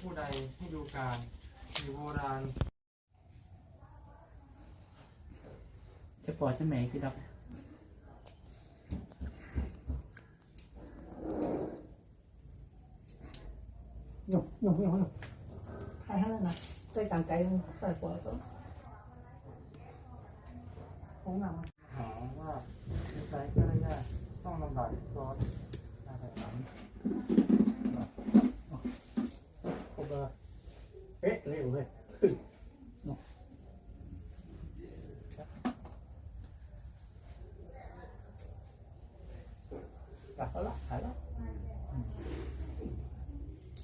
ผู้ใดให้ดูการอยู่โบราณจะปอดจะแหม่กี่ดอกหนุ่มหนุ่มหนุ่มหนุ่มใครให้แล้วนะใส่กางไก่ใส่ปอดก็ของหนังหาว่าดีไซน์ก็ได้ยากต้องลำบากซอสน่ lắc phải lắc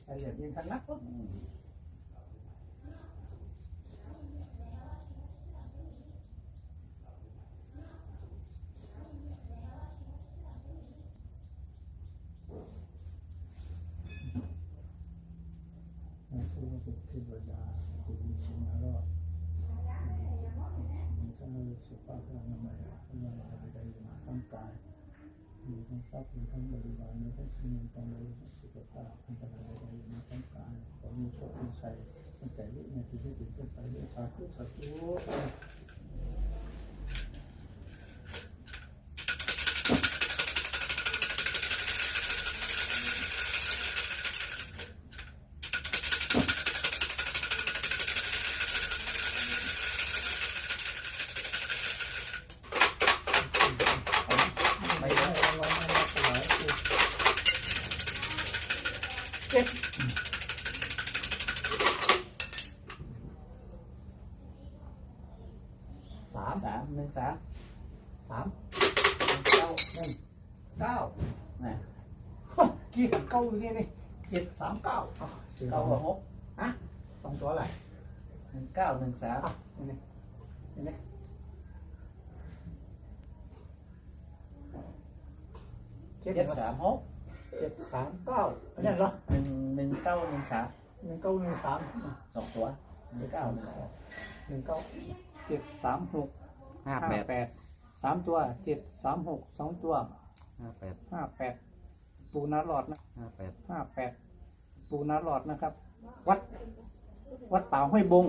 bây giờ nhìn phải lắc quá Thank you. แล้วไอ้เหลี่ยมยิงทันนักปุ๊บนะคือว่าเป็นเทวดาคือมีสิงห์รอดมีทั้งสุภาลังงานพลังงานใดๆมาทั้งกายมีทั้งทรัพย์มีทั้งบริวารมีทั้งสิ่งต่างสุขภาพอันตรายใดๆมาทั้งกายขอมีโชคมีชัยตั้งแต่วินาทีที่ถึงต้นไปด้วยสาธุสาธุ สาม สามหนึ่งสาม สาม เก้า หนึ่งเก้า น่ะ กี่เก้าอยู่เนี่ยนี่เจ็ดสามเก้าอ่ะ เก้ากับหก สองตัวอะไร หนึ่งเก้าหนึ่งสาม อ่ะเห็นไหมเห็นไหมเจ็ด เจ็ดสามหก เจ็ดสามเก้าอันนี้เหรอหนึ่งหนึ่งเก้าหนึ่งสามหนึ่งเก้าหนึ่งสามสองตัวหนึ่งเก้าหนึ่งสามหนึ่งเก้าเจ็ดสามหกห้าห้าแปดแปดสามตัวเจ็ดสามหกสองตัวห้าแปดห้าแปดปูนาหลอดนะห้าแปดห้าแปดปูนาหลอดนะครับ วัด วัดป่าห้วยบง